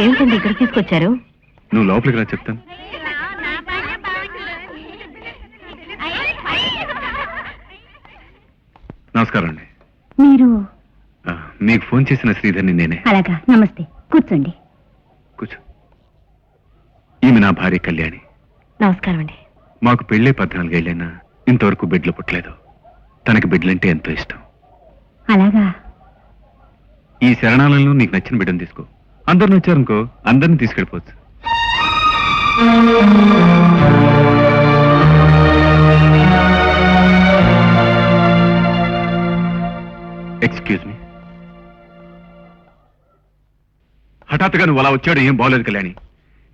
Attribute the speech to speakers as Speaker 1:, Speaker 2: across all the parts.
Speaker 1: ఏమిటండి ఇక్కడ తీసుకొచ్చారు?
Speaker 2: నువ్వు లోపలికి రా చెప్తాను. నమస్కారం అండి.
Speaker 1: మీరు?
Speaker 2: ఆ, మీకు ఫోన్ చేసిన శ్రీధర్ని నేనే.
Speaker 1: అలాగా నమస్తే. కూర్చోండి.
Speaker 2: కూర్చో. ఈమె నా భార్య కళ్యాణి.
Speaker 1: నమస్కారం అండి.
Speaker 2: మాకు పెళ్ళే పద్నాలుగేళ్ళైనా ఇంతవరకు బిడ్డలు పుట్టలేదు. తనకి బిడ్డలంటే ఎంతో ఇష్టం.
Speaker 1: అలాగా.
Speaker 2: ఈ శరణాలయంలో నీకు నచ్చిన బిడ్డను తీసుకో. అందరు నచ్చారనుకో అందరిని తీసుకెళ్ళిపోవచ్చు. ఎక్స్క్యూజ్ మీ హఠాత్తుగా నువ్వు అలా వచ్చాడు ఏం బాగోలేదు కళ్యాణి.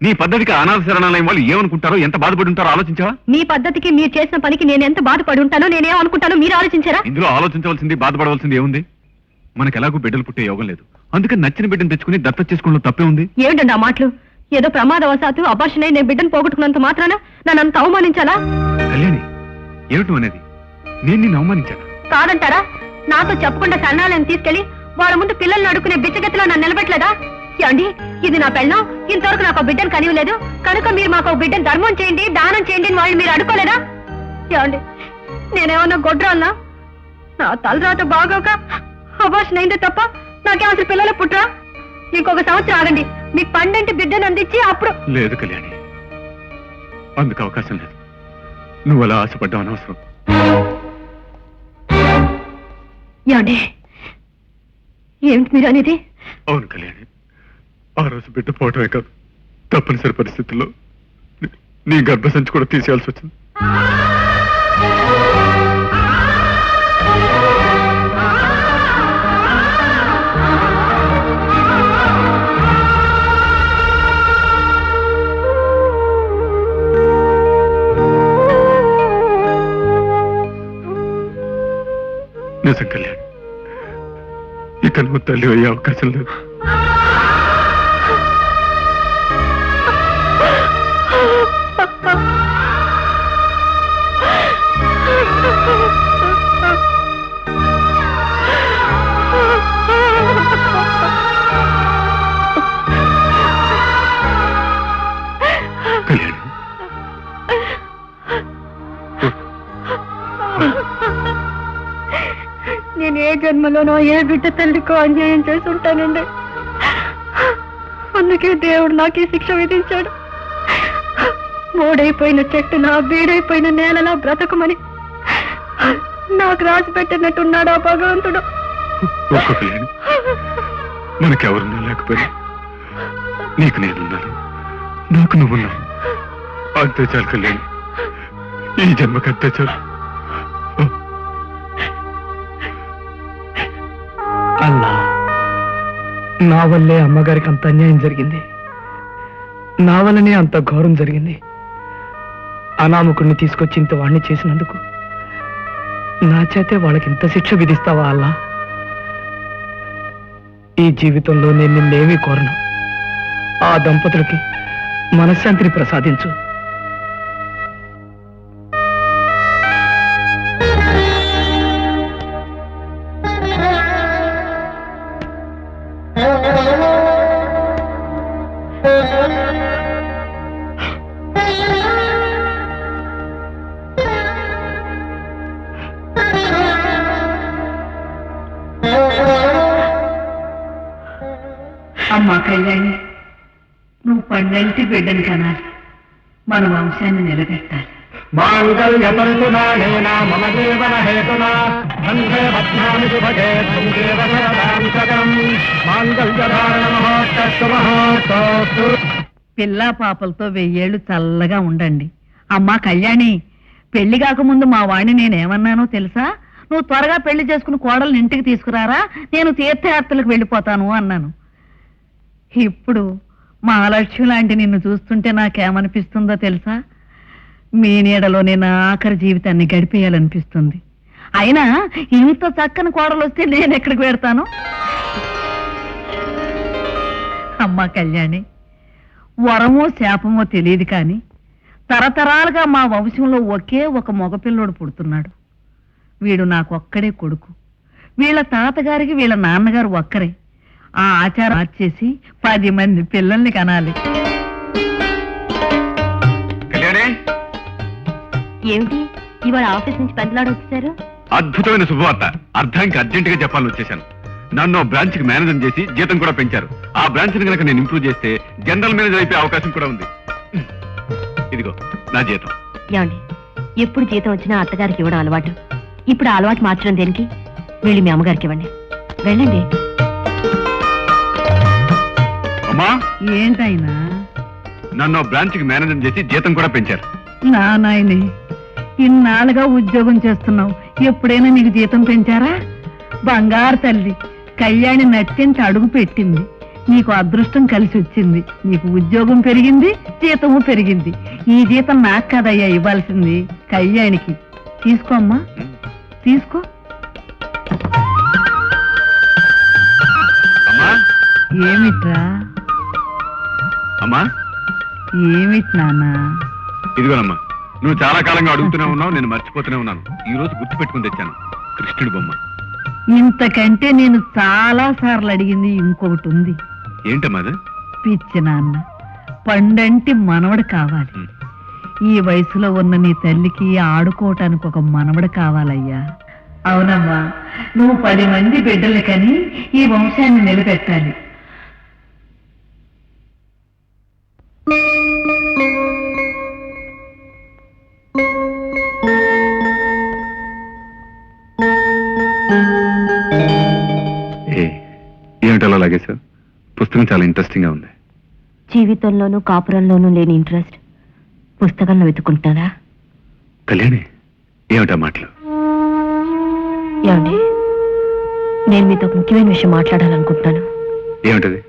Speaker 2: నీ పద్ధతికి అనాథ శరణాలయం వాళ్ళు ఏమనుకుంటారో ఎంత బాధపడి ఉంటారో ఆలోచించావా?
Speaker 1: మీ పద్ధతికి మీరు చేసిన పనికి నేను ఎంత బాధపడి ఉంటానో నేనేం అనుకుంటానో మీరు ఆలోచించారా?
Speaker 2: ఇందులో ఆలోచించవలసింది బాధపడవలసింది ఏముంది? మనకు ఎలాగో బిడ్డలు పుట్టే యోగం లేదు. అందుకని నచ్చిన బిడ్డను తెచ్చుకుని దత్త చేసుకోవడంలో తప్పే ఉంది.
Speaker 1: ఏమిటండి ఆ మాటలు? ఏదో ప్రమాదవశాత్తు అబార్షన్ అయి నేను బిడ్డను పోగొట్టుకున్నంత మాత్రాన నన్ను అంత అవమానించాలా?
Speaker 2: కళ్యాణి ఏమిటి అనేది? నేను నిన్ను అవమానించాను?
Speaker 1: కాదంటారా? నాతో చెప్పకుండా శరణాలయం తీసుకెళ్ళి వాళ్ళ ముందు పిల్లల్ని అడుక్కునే బిచ్చగతిలో నన్ను నిలబెట్టలేదా? ఏమండి ఇది నా పెళ్ళం. ఇంతవరకు నాకు బిడ్డను కనివ్వలేదు. కనుక మీరు మాకు ఒక బిడ్డను ధర్మం చేయండి దానం చేయండి అని వాళ్ళు మీరు అడుకోలేదా ఏమండి నేనేమన్నా గొడ్రాన్నా నా తలరాత బాగోక అబార్షన్ అయిందే తప్ప నాకేం అసలు పిల్లలు పుట్రా? ఇంకొక సంవత్సరం ఆగండి. మీకు పండంటి బిడ్డను అందించి అప్పుడు
Speaker 2: లేదు కళ్యాణి. అందుకు అవకాశం లేదు. నువ్వు అలా ఆశపడ్డావు అనవసరం.
Speaker 1: ఏమండి ఏమిటి మీరు అనేది?
Speaker 2: అవును కళ్యాణి. ఆ రోజు బిడ్డ పోవటమే కాదు. తప్పనిసరి పరిస్థితుల్లో నీ- నీ గర్భసంచి కూడా తీసేయాల్సి వచ్చింది. ఇక తల్లి అయ్యే అవకాశం లేదు.
Speaker 1: జన్మలోనో ఏ బిడ్డ తల్లికో అన్యాయం చేసి ఉంటానండి అందుకే దేవుడు నాకు ఈ శిక్ష విధించాడు. మోడైపోయిన చెట్టున బీడైపోయిన నేలలా బ్రతకమని నాకు రాసి పెట్టినట్టున్నాడు ఆ భగవంతుడు
Speaker 2: మనకెవరున్నా లేకపోయినా నీకు నేనున్నాను నాకు నువ్వున్నావు. అంతే చాలు కళ్యాణి. ఈ జన్మకి అంతే చాలు.
Speaker 3: నా వల్లే అమ్మగారికి అంత అన్యాయం జరిగింది. నా వల్లనే అంత ఘోరం జరిగింది. అనామకుడిని తీసుకొచ్చి ఇంత వాణ్ణి చేసినందుకు నా చేతే వాళ్ళకి ఇంత శిక్ష విధిస్తావా అల్లా? ఈ జీవితంలో నేను నిన్నేమీ కోరను. ఆ దంపతులకి మనశ్శాంతిని ప్రసాదించు.
Speaker 4: అమ్మా కళ్యాణి నువ్వు పన్నెంటి బిడ్డను కనాలి. మన వంశాన్ని నిలబెట్టాలి.
Speaker 3: మమ జీవన హేతునా శుభగే మాంగళ్యధారణ మహోత్తస్సు
Speaker 4: పిల్ల పాపలతో వెయ్యేళ్ళు చల్లగా ఉండండి. అమ్మా కళ్యాణి పెళ్ళి కాకముందు మా వాణ్ణి నేనేమన్నానో తెలుసా? నువ్వు త్వరగా పెళ్ళి చేసుకుని కోడల్ని ఇంటికి తీసుకురారా? నేను తీర్థయాత్రలకు వెళ్ళిపోతాను అన్నాను. ఇప్పుడు మా లాంటి నిన్ను చూస్తుంటే నాకేమనిపిస్తుందో తెలుసా? మీ నీడలోనే నా ఆఖరి జీవితాన్ని గడిపేయాలనిపిస్తుంది. అయినా ఇంత చక్కని కోడలు వస్తే నేను ఎక్కడికి పెడతాను అమ్మా కళ్యాణి వరమో శాపమో తెలియదు కానీ తరతరాలుగా మా వంశంలో ఒకే ఒక మగపిల్లోడు పుడుతున్నాడు. వీడు నాకొక్కడే కొడుకు. వీళ్ళ తాతగారికి వీళ్ళ నాన్నగారు ఒక్కరే. ఆ ఆచారం మార్చేసి పది మంది పిల్లల్ని కనాలి.
Speaker 2: కళ్యాణి?
Speaker 1: ఏమిటి? ఇవాళ ఆఫీస్ నుంచి పెద్దలాడు వచ్చేసారు
Speaker 2: అద్భుతమైన శుభవార్త. అర్థానికి అర్జెంట్గా చెప్పాలని వచ్చేసాను నన్ను బ్రాంచ్కి మేనేజర్ చేసి జీతం కూడా పెంచారు. ఆ బ్రాంచ్ని కనుక నేను ఇంప్రూవ్ చేస్తే జనరల్ మేనేజర్ అయిపోయే అవకాశం కూడా ఉంది. ఇదిగో నా జీతం.
Speaker 1: ఏమండి? ఎప్పుడు జీతం వచ్చినా అత్తగారికి ఇవ్వడం అలవాటు. ఇప్పుడు అలవాటు మార్చడం దేనికి? వెళ్ళి మీ అమ్మగారికి ఇవ్వండి. వెళ్ళండి.
Speaker 2: అమ్మా!
Speaker 4: ఏంటైనా?
Speaker 2: నన్ను బ్రాంచ్కి మేనేజర్ చేసి జీతం కూడా పెంచారు.
Speaker 4: నా నాయనే ఇన్నాళ్ళుగా ఉద్యోగం చేస్తున్నావు. ఎప్పుడైనా నీకు జీతం పెంచారా? బంగారు తల్లి కళ్యాణి నట్టించి అడుగు పెట్టింది. నీకు అదృష్టం కలిసి వచ్చింది. నీకు ఉద్యోగం పెరిగింది జీతము పెరిగింది. ఈ జీతం నాకు కదయ్యా ఇవ్వాల్సింది. కళ్యాణికి. తీసుకో అమ్మా తీసుకో. ఏమిట్రా?
Speaker 2: అమ్మా?
Speaker 4: ఏమిటి నాన్నా?
Speaker 2: ఇదిగోనమ్మా నువ్వు చాలా కాలంగా అడుగుతూనే ఉన్నావు నేను మర్చిపోతూనే ఉన్నాను. ఈ రోజు గుర్తు పెట్టుకుని తెచ్చాను. కృష్ణుడి బొమ్మ.
Speaker 4: ఇంతకంటే నేను చాలా సార్లు అడిగింది ఇంకొకటి ఉంది.
Speaker 2: ఏంటమ్మా అది?
Speaker 4: పిచ్చి నాన్న పండంటి మనవడు కావాలి. ఈ వయసులో ఉన్న నీ తల్లికి ఆడుకోవటానికి ఒక మనవడు కావాలయ్యా. అవునమ్మా నువ్వు పది మంది బిడ్డలు కని ఈ వంశాన్ని నిలబెట్టాలి.
Speaker 2: ఏ ఏమిటలా లాగేశావు? పుస్తకం చాలా ఇంట్రెస్టింగ్గా ఉంది.
Speaker 1: జీవితంలోనూ కాపురంలోనూ లేని ఇంట్రెస్ట్ పుస్తకంలో వెతుకుంటున్నారా
Speaker 2: కళ్యాణి ఏమిటా మాటలు?
Speaker 1: ఏమండి? నేను మీతో ఒక ముఖ్యమైన విషయం మాట్లాడాలనుకుంటున్నాను.
Speaker 2: ఏమిటది?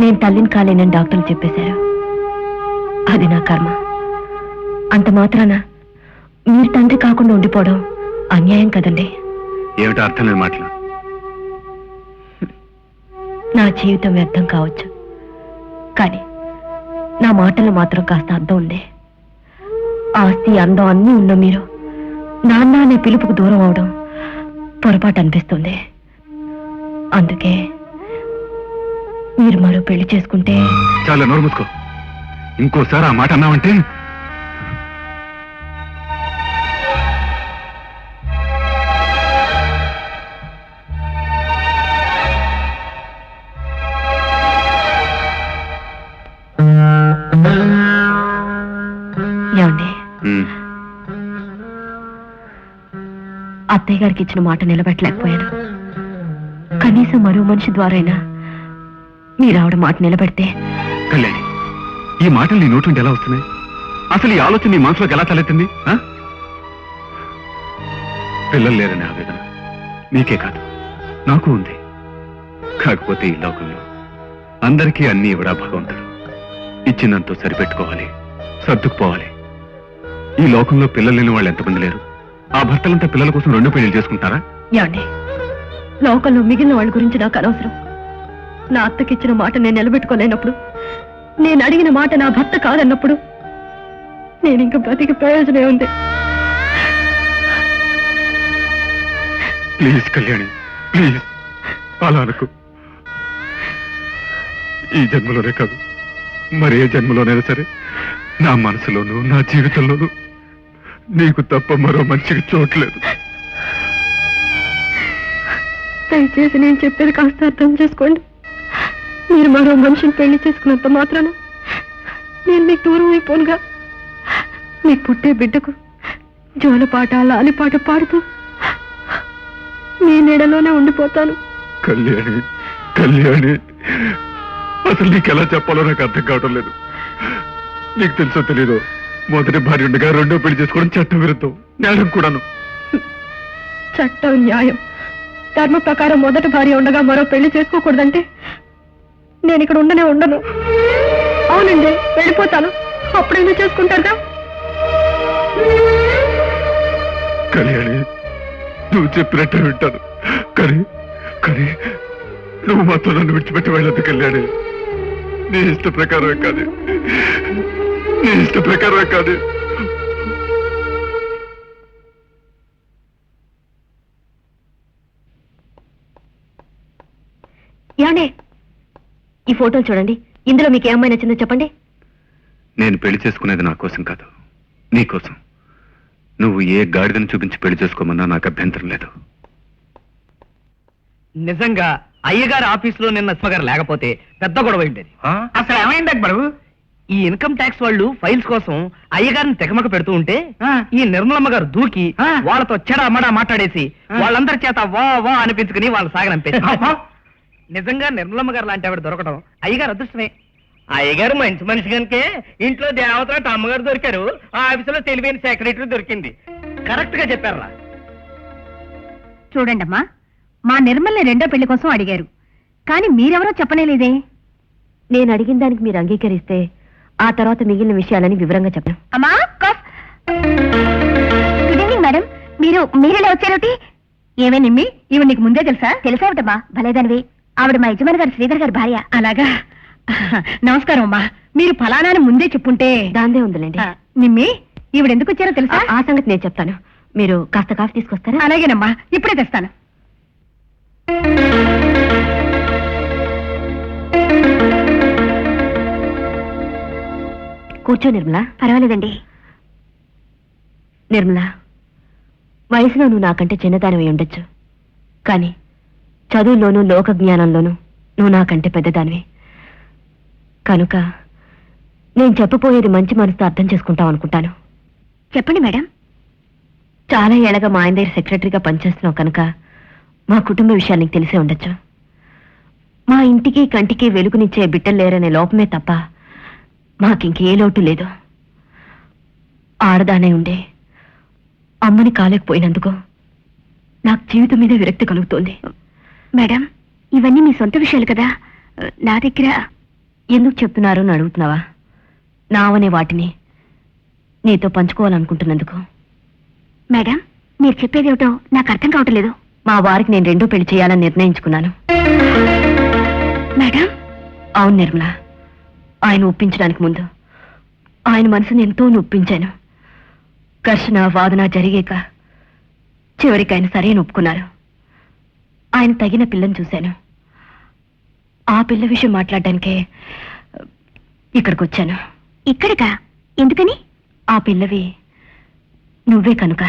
Speaker 1: నేను తల్లిని కాలేనని డాక్టర్లు చెప్పేశారు. అది నా కర్మ. అంత మాత్రాన మీరు తండ్రి కాకుండా ఉండిపోవడం అన్యాయం కదండి.
Speaker 2: ఏమిటో అర్థం లేని మాటలు?
Speaker 1: నా జీవితం వ్యర్థం కావచ్చు. కానీ నా మాటలు మాత్రం కాస్త అర్థం ఉంది ఆస్తి అందం అన్నీ ఉన్న మీరు నాన్న అనే పిలుపుకు దూరం అవడం పొరపాటు అనిపిస్తుంది అందుకే మీరు మరో పెళ్ళి చేసుకుంటే
Speaker 2: చాలా నోరు మూసుకో. ఇంకోసారి ఆ మాట అన్నామంటే
Speaker 1: అత్తయ్య గారికి ఇచ్చిన మాట నిలబెట్టలేకపోయాను. కనీసం మరో మనిషి ద్వారైనా మీరు ఆవిడ మాట నిలబెడితే.
Speaker 2: కళ్యాణి ఈ మాటలు నీ నోటి ఎలా వస్తున్నాయి? అసలు ఈ ఆలోచన నీ మనసులోకి ఎలా తలెత్తింది? ఆ? పిల్లలు లేరనే ఆవేదన నీకే కాదు నాకు ఉంది. కాకపోతే ఈ లోకంలో అందరికీ అన్ని ఇవ్వడా భగవంతుడు. ఇచ్చినంతో సరిపెట్టుకోవాలి సర్దుకుపోవాలి. ఈ లోకంలో పిల్లలు లేని వాళ్ళు ఎంతమంది లేరు? ఆ భర్తలంతా పిల్లల కోసం రెండు పెళ్ళి చేసుకుంటారా?
Speaker 1: ఏమండి లోకంలో మిగిలిన వాళ్ళ గురించి నాకు అనవసరం. నా అత్తకిచ్చిన మాట నేను నిలబెట్టుకోలేనప్పుడు నేను అడిగిన మాట నా భర్త కాదన్నప్పుడు నేను ఇంక బ్రతికి ప్రయోజనం ఉంది.
Speaker 2: ప్లీజ్ కళ్యాణి ప్లీజ్ అలా అనుకు. ఈ జన్మలోనే కాదు మరి జన్మలోనైనా సరే నా మనసులోనూ నా జీవితంలోనూ నీకు తప్ప మరో మనిషికి చోట్లేదు
Speaker 1: దయచేసి నేను చెప్పేది కాస్త అర్థం చేసుకోండి. మీరు మరో మనిషిని పెళ్ళి చేసుకున్నంత మాత్రాన నేను మీకు దూరం అయిపోనుగా. మీకు పుట్టే బిడ్డకు జోలపాట లాలిపాట పాడుతూ మీ నీడలోనే ఉండిపోతాను.
Speaker 2: కళ్యాణి కళ్యాణి అసలు నీకు ఎలా చెప్పాలో నాకు అర్థం కావడం లేదు. నీకు తెలుసో తెలీదు? మొదటి భార్య ఉండగా రెండో పెళ్ళి చేసుకోవడం చట్టం విరుద్ధం నేరం కూడాను.
Speaker 1: చట్టం న్యాయం. ధర్మ ప్రకారం మొదటి భార్య ఉండగా మరో పెళ్ళి చేసుకోకూడదంటే నేను ఇక్కడ ఉండనే ఉండను. అవునండి వెళ్ళిపోతాను. అప్పుడైనా చేసుకుంటారుగా?
Speaker 2: కళ్యాణి నువ్వు చెప్పినట్టే వింటాను. కానీ కానీ నువ్వు మాత్రం నన్ను విడిచిపెట్టి వెళ్ళదు కళ్యాణి. నీ ఇష్ట ప్రకారమే కాదు నీ ఇష్ట ప్రకారమే కాదు.
Speaker 1: ఏమండి? ఈ ఫోటోలు చూడండి. ఇందులో మీకు ఏమైనా నచ్చిందో చెప్పండి.
Speaker 2: నేను పెళ్ళి చేసుకునేది నా కోసం కాదు. నీ కోసం. నువ్వు ఏ గాడిదను చూపించి పెళ్ళి చేసుకోమన్నా నాకు అభ్యంతరం లేదు.
Speaker 3: నిజంగా అయ్యగారి ఆఫీసులో నిన్న సుమగారు లేకపోతే పెద్ద గొడవ ఉండేది
Speaker 5: అసలు ఏమైంది అక్బరు?
Speaker 3: ఈ ఇన్కమ్ ట్యాక్స్ వాళ్ళు ఫైల్స్ కోసం అయ్యగారిని తెగమక పెడుతూ ఉంటే ఈ నిర్మలమ్మ గారు దూకి వాళ్ళతో చెడమడా మాట్లాడేసి వాళ్ళందరి చేత వా వా అనిపించుకుని వాళ్ళు సాగనంపేసి నిజంగా నిర్మలమ్మ గారు లాంటి ఆవిడ దొరకడం అయ్యగారు అదృష్టమే.
Speaker 5: అయ్యగారు మంచి మనిషి కనుకే ఇంట్లో దేవత అమ్మగారు దొరికారు. ఆ ఆఫీసులో తెలివైన సెక్రటరీ దొరికింది.
Speaker 3: కరెక్ట్గా చెప్పారా
Speaker 1: చూడండమ్మా మా నిర్మల్ని రెండో పెళ్ళి కోసం అడిగారు. కానీ మీరెవరో చెప్పనేలేదే. నేను అడిగిన దానికి మీరు అంగీకరిస్తే ఆ తర్వాత మిగిలిన విషయాలని వివరంగా చెప్పాను. అమ్మా గుడ్ ఈవినింగ్ మేడం మీరు మీరెలా వచ్చారోటి ఏమే నిమ్మి? ఇవి నీకు ముందే తెలుసా? తెలుసావిటమ్మా భలేదానివి. ఆవిడ మా యజమాని గారు శ్రీధర్ గారి భార్య. అలాగా? నమస్కారం అమ్మా. మీరు ఫలానాని ముందే చెప్పుంటే. దాందే ఉందిలేండి. నిమ్మి ఈవిడ ఎందుకు వచ్చారో తెలుసా? ఆ సంగతి నేను చెప్తాను. మీరు కాస్త కాఫీ తీసుకొస్తారా? అలాగేనమ్మా. ఇప్పుడే తెస్తాను. కూర్చో నిర్మలా. పర్వాలేదండి. నిర్మలా వయసులో నువ్వు నాకంటే చిన్నదానివి ఉండొచ్చు. కానీ చదువుల్లోనూ లోక జ్ఞానంలోనూ నువ్వు నాకంటే పెద్దదానివి. కనుక నేను చెప్పబోయేది మంచి మనసుతో అర్థం చేసుకుంటావు అనుకుంటాను. చెప్పండి మేడం. చాలా ఏళ్ళగా మా ఆయన దగ్గర సెక్రటరీగా పనిచేస్తున్నావు కనుక మా కుటుంబ విషయాలు నీకు తెలిసే ఉండొచ్చు. మా ఇంటికి కంటికి వెలుగునిచ్చే బిడ్డలు లేరనే లోపమే తప్ప మాకింకే లోటు లేదు. ఆడదానే ఉండే. అమ్మని కాలేకపోయినందుకు నాకు జీవితం మీద విరక్తి కలుగుతోంది. మేడం ఇవన్నీ మీ సొంత విషయాలు కదా? నా దగ్గర ఎందుకు చెప్తున్నారు అని అడుగుతున్నావా? నావనే వాటిని నీతో పంచుకోవాలనుకుంటున్నందుకు. మేడం మీరు చెప్పేదేమిటో నాకు అర్థం కావటం లేదు. మా వారికి నేను రెండో పెళ్ళి చేయాలని నిర్ణయించుకున్నాను. మేడం? అవును నిర్మల. ఆయన ఒప్పించడానికి ముందు ఆయన మనసుని ఎంతో నొప్పించాను. ఘర్షణ వాదన జరిగాక చివరికి ఆయన సరైన ఒప్పుకున్నారు. ఆయన తగిన పిల్లని చూశాను. ఆ పిల్ల విషయం మాట్లాడడానికే ఇక్కడికి వచ్చాను ఇక్కడికా? ఎందుకని? ఆ పిల్లవి నువ్వే కనుక.